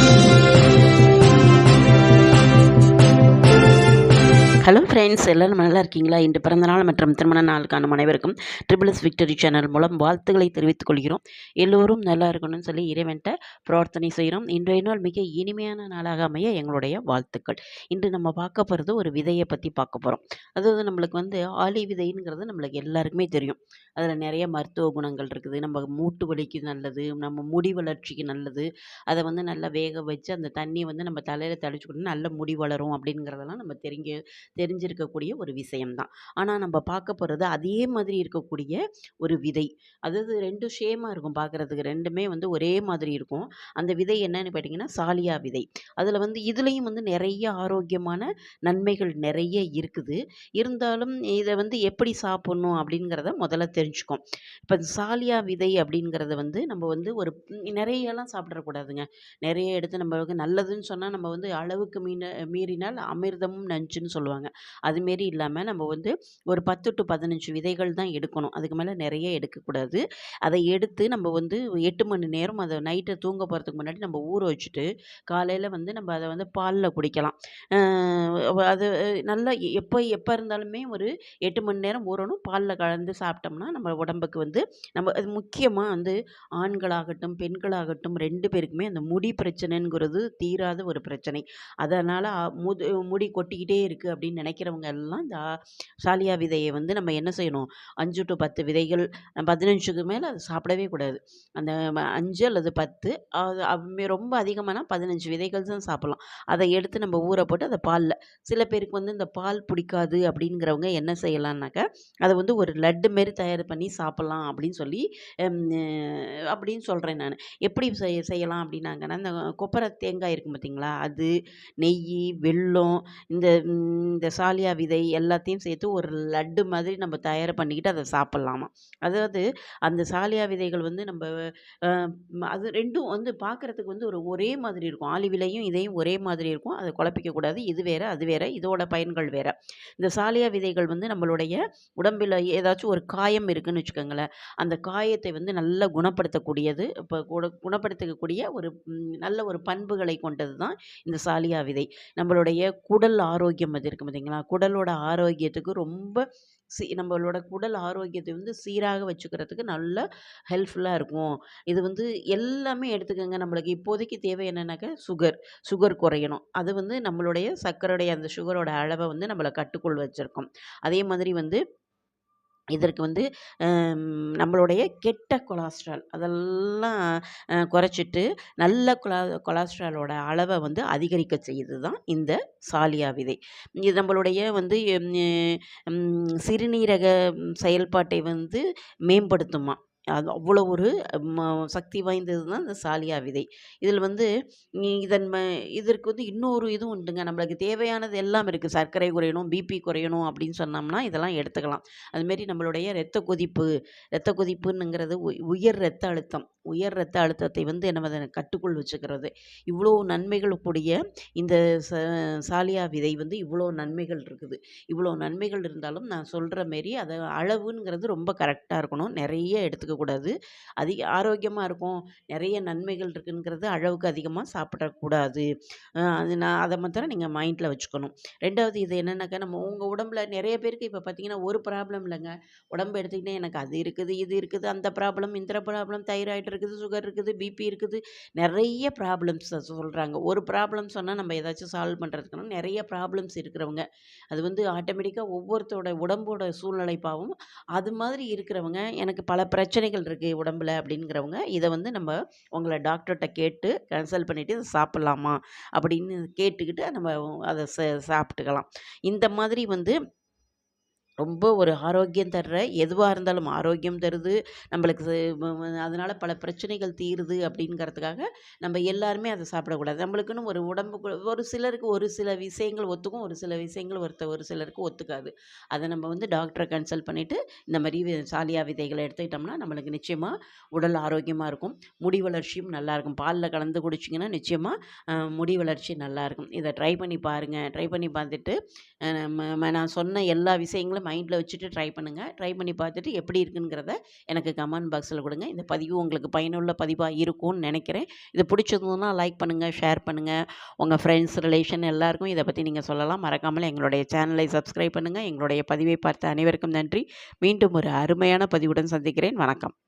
Thank you. Hello friends எல்லோரும் நல்லா இருக்கீங்களா? இன்று பிறந்தநாள் மற்றும் திருமண நாளுக்கான அனைவருக்கும் ட்ரிபிள் எஸ் விக்டரி சேனல் மூலம் வாழ்த்துக்களை தெரிவித்துக் கொள்கிறோம். எல்லோரும் நல்லா இருக்கணும்னு சொல்லி இறைவன்ட்ட பிரார்த்தனை செய்கிறோம். இன்றைய நாள் மிக இனிமையான நாளாக அமைய எங்களுடைய வாழ்த்துக்கள். இன்று நம்ம பார்க்க போகிறது ஒரு விதையை பற்றி பார்க்க போகிறோம் அதாவது நம்மளுக்கு வந்து ஆலி விதைங்கிறது நம்மளுக்கு எல்லாருக்குமே தெரியும். அதில் நிறைய மருத்துவ குணங்கள் இருக்குது. நம்ம மூட்டு வலிக்கு நல்லது நம்ம முடி வளர்ச்சிக்கு நல்லது. அதை வந்து நல்லா வேக வச்சு அந்த தண்ணியை வந்து நம்ம தலையில் தெளிச்சுக்கிட்டோம்னா நல்ல முடி வளரும் அப்படிங்கிறதெல்லாம் நம்ம தெரிஞ்ச தெரிஞ்சிருக்கக்கூடிய ஒரு விஷயம்தான். ஆனால் நம்ம பார்க்க போகிறது அதே மாதிரி இருக்கக்கூடிய ஒரு விதை. அதாவது ரெண்டும் ஷேமாக இருக்கும் பார்க்குறதுக்கு. ரெண்டுமே வந்து ஒரே மாதிரி இருக்கும். அந்த விதை என்னன்னு பார்த்தீங்கன்னா சாலியா விதை. அதில் வந்து இதுலேயும் வந்து நிறைய ஆரோக்கியமான நன்மைகள் நிறைய இருக்குது. இருந்தாலும் இதை வந்து எப்படி சாப்பிட்ணும் அப்படிங்கிறத முதல்ல தெரிஞ்சுக்கோம். இப்போ சாலியா விதை அப்படிங்கிறத வந்து நம்ம வந்து ஒரு நிறையெல்லாம் சாப்பிடக்கூடாதுங்க. நிறைய எடுத்து நம்ம நல்லதுன்னு சொன்னால் நம்ம வந்து அளவுக்கு மீன மீறினால் அமிர்தமும் நஞ்சுன்னு சொல்லுவாங்க. அதுமாரி இல்லாமல் நம்ம வந்து ஒரு பத்து டு பதினஞ்சு விதைகள் தான் எடுக்கணும். அதுக்கு மேலே நிறைய எடுக்கக்கூடாது. அதை எடுத்து நம்ம வந்து எட்டு மணி நேரம் அதை நைட்டு தூங்க போகிறதுக்கு முன்னாடி நம்ம ஊற வச்சுட்டு காலையில் வந்து நம்ம அதை வந்து பாலில் குடிக்கலாம். அது நல்லா எப்போ எப்போ இருந்தாலுமே ஒரு எட்டு மணி நேரம் ஊறணும். பாலில் கலந்து சாப்பிட்டோம்னா நம்ம உடம்புக்கு வந்து நம்ம அது முக்கியமாக வந்து ஆண்களாகட்டும் பெண்களாகட்டும் ரெண்டு பேருக்குமே அந்த முடி பிரச்சனைங்கிறது தீராத ஒரு பிரச்சனை. அதனால் முது முடி கொட்டிக்கிட்டே இருக்குது அப்படின்னு நினைக்கிறவங்க எல்லாம் இந்த சாலியா விதையை வந்து நம்ம என்ன செய்யணும்? அஞ்சு டு பத்து விதைகள் பதினஞ்சுக்கு மேலே அதை சாப்பிடவே கூடாது. அந்த அஞ்சு அல்லது பத்து அது ரொம்ப அதிகமான பதினஞ்சு விதைகள் தான் சாப்பிட்லாம். அதை எடுத்து நம்ம ஊற போட்டு அதை பாலில் சில பேருக்கு வந்து இந்த பால் பிடிக்காது அப்படிங்கிறவங்க என்ன செய்யலான்னாக்கா அதை வந்து ஒரு லட்டு மாரி தயார் பண்ணி சாப்பிட்லாம் அப்படின்னு சொல்லி அப்படின்னு சொல்கிறேன் நான். எப்படி செய்ய செய்யலாம் அப்படின்னாங்கன்னா இந்த கொப்பரை தேங்காய் இருக்கும் பார்த்தீங்களா அது நெய் வெல்லம் இந்த இந்த சாலியா விதை எல்லாத்தையும் சேர்த்து ஒரு லட்டு மாதிரி நம்ம தயார் பண்ணிக்கிட்டு அதை சாப்பிட்லாமா? அதாவது அந்த சாலியா விதைகள் வந்து நம்ம அது ரெண்டும் வந்து பார்க்குறதுக்கு வந்து ஒரு ஒரே மாதிரி இருக்கும். ஆலி விலையும் இதையும் ஒரே மாதிரி இருக்கும். அதை குழப்பிக்கக்கூடாது இது வேறு அது வேறு இதோட பயன்கள் வேறு. இந்த சாலியா விதைகள் வந்து நம்மளுடைய உடம்பில் ஏதாச்சும் ஒரு காயம் இருக்குதுன்னு வச்சுக்கோங்களேன். அந்த காயத்தை வந்து நல்லா குணப்படுத்தக்கூடியது இப்போ குண குணப்படுத்தக்கூடிய ஒரு நல்ல ஒரு பண்புகளை கொண்டது தான் இந்த சாலியா விதை. நம்மளுடைய குடல் ஆரோக்கியம் அது பார்த்தீங்களா குடலோட ஆரோக்கியத்துக்கு ரொம்ப சி நம்மளோட குடல் ஆரோக்கியத்தை வந்து சீராக வச்சுக்கிறதுக்கு நல்ல ஹெல்ப்ஃபுல்லாக இருக்கும். இது வந்து எல்லாமே எடுத்துக்கோங்க நம்மளுக்கு இப்போதைக்கு தேவை என்னென்னாக்கா சுகர். சுகர் குறையணும். அது வந்து நம்மளுடைய சர்க்கரையுடைய அந்த சுகரோட அளவை வந்து நம்மளை கட்டுக்குள் வச்சுருக்கோம். அதே மாதிரி வந்து இதற்கு வந்து நம்மளுடைய கெட்ட கொலாஸ்ட்ரால் அதெல்லாம் குறைச்சிட்டு நல்ல கொலா கொலஸ்ட்ராலோட அளவை வந்து அதிகரிக்க செய்யுது தான் இந்த சாலியா விதை. இது நம்மளுடைய வந்து சிறுநீரக செயல்பாட்டை வந்து மேம்படுத்துமா? அது அவ்வளோ ஒரு சக்தி வாய்ந்தது தான் இந்த சாலியா விதை. இதில் வந்து இதன் ம இதற்கு வந்து இன்னொரு இதுவும் உண்டுங்க. நம்மளுக்கு தேவையானது எல்லாம் இருக்குது சர்க்கரை குறையணும் பிபி குறையணும் அப்படின்னு சொன்னோம்னா இதெல்லாம் எடுத்துக்கலாம். அதுமாரி நம்மளுடைய இரத்த கொதிப்பு இரத்த கொதிப்புங்கிறது உயர் இரத்த அழுத்தம். உயர் ரத்த அழுத்தத்தை வந்து என்ன கட்டுக்குள் வச்சுக்கிறது. இவ்வளோ நன்மைகள் கூடிய இந்த ச சாலியா விதை வந்து இவ்வளோ நன்மைகள் இருக்குது. இவ்வளோ நன்மைகள் இருந்தாலும் நான் சொல்கிற மாரி அதை அளவுங்கிறது ரொம்ப கரெக்டாக இருக்கணும். நிறைய எடுத்துக்கக்கூடாது அதிக ஆரோக்கியமாக இருக்கும். நிறைய நன்மைகள் இருக்குங்கிறது அளவுக்கு அதிகமாக சாப்பிடக்கூடாது. அது நான் அதை மாத்திரம் நீங்கள் மைண்டில் வச்சுக்கணும். ரெண்டாவது இது என்னென்னாக்கா நம்ம உங்கள் உடம்புல நிறைய பேருக்கு இப்போ பார்த்தீங்கன்னா ஒரு ப்ராப்ளம் இல்லைங்க. உடம்பு எடுத்துக்கிட்டே எனக்கு அது இருக்குது இது இருக்குது அந்த ப்ராப்ளம் இந்த ப்ராப்ளம் தைராய்டு இருக்குது சுகர் இருக்குது பிபி இருக்குது நிறைய ப்ராப்ளம்ஸ் சொல்கிறாங்க ஒரு ப்ராப்ளம் சொன்னால் நம்ம ஏதாச்சும் சால்வ் பண்ணுறதுக்குனா நிறைய ப்ராப்ளம்ஸ் இருக்கிறவங்க. அது வந்து ஆட்டோமேட்டிக்காக ஒவ்வொருத்தோட உடம்போட சூழ்நிலை பாவம் அது மாதிரி இருக்கிறவங்க. எனக்கு பல பிரச்சனைகள் இருக்குது உடம்புல அப்படிங்கிறவங்க இதை வந்து நம்ம உங்களை டாக்டர்கிட்ட கேட்டு கன்சல்ட் பண்ணிவிட்டு இதை சாப்பிட்லாமா அப்படின்னு கேட்டுக்கிட்டு நம்ம அதை சாப்பிட்டுக்கலாம். இந்த மாதிரி வந்து ரொம்ப ஒரு ஆரோக்கியம் தர்ற எதுவாக இருந்தாலும் ஆரோக்கியம் தருது. நம்மளுக்கு அதனால் பல பிரச்சனைகள் தீருது அப்படிங்கிறதுக்காக நம்ம எல்லாருமே அதை சாப்பிடக்கூடாது. நம்மளுக்குன்னு ஒரு உடம்புக்கு ஒரு சிலருக்கு ஒரு சில விஷயங்கள் ஒத்துக்கும் ஒரு சில விஷயங்கள் ஒருத்த ஒரு சிலருக்கு ஒத்துக்காது. அதை நம்ம வந்து டாக்டரை கன்சல்ட் பண்ணிவிட்டு இந்த மாதிரி சாலியா விதைகளை எடுத்துக்கிட்டோம்னா நம்மளுக்கு நிச்சயமாக உடல் ஆரோக்கியமாக இருக்கும். முடி வளர்ச்சியும் நல்லாயிருக்கும் பாலில் கலந்து குடிச்சிங்கன்னா நிச்சயமாக முடி வளர்ச்சி நல்லாயிருக்கும் இதை ட்ரை பண்ணி பாருங்கள் ட்ரை பண்ணி பார்த்துட்டு நான் சொன்ன எல்லா விஷயங்களும் மைண்டில் வச்சுட்டு ட்ரை பண்ணுங்கள் ட்ரை பண்ணி பார்த்துட்டு எப்படி இருக்குங்கிறத எனக்கு கமெண்ட் பாக்ஸில் கொடுங்க. இந்த பதிவு உங்களுக்கு பயனுள்ள பதிவாக இருக்கும்னு நினைக்கிறேன். இது பிடிச்சிருந்ததுன்னா லைக் பண்ணுங்கள் ஷேர் பண்ணுங்கள் உங்கள் ஃப்ரெண்ட்ஸ் ரிலேஷன் எல்லாருக்கும் இதை பற்றி நீங்கள் சொல்லலாம். மறக்காமல் எங்களுடைய சேனலை சப்ஸ்கிரைப் பண்ணுங்கள் எங்களுடைய பதிவை பார்த்த அனைவருக்கும் நன்றி. மீண்டும் ஒரு அருமையான பதிவுடன் சந்திக்கிறேன். வணக்கம்.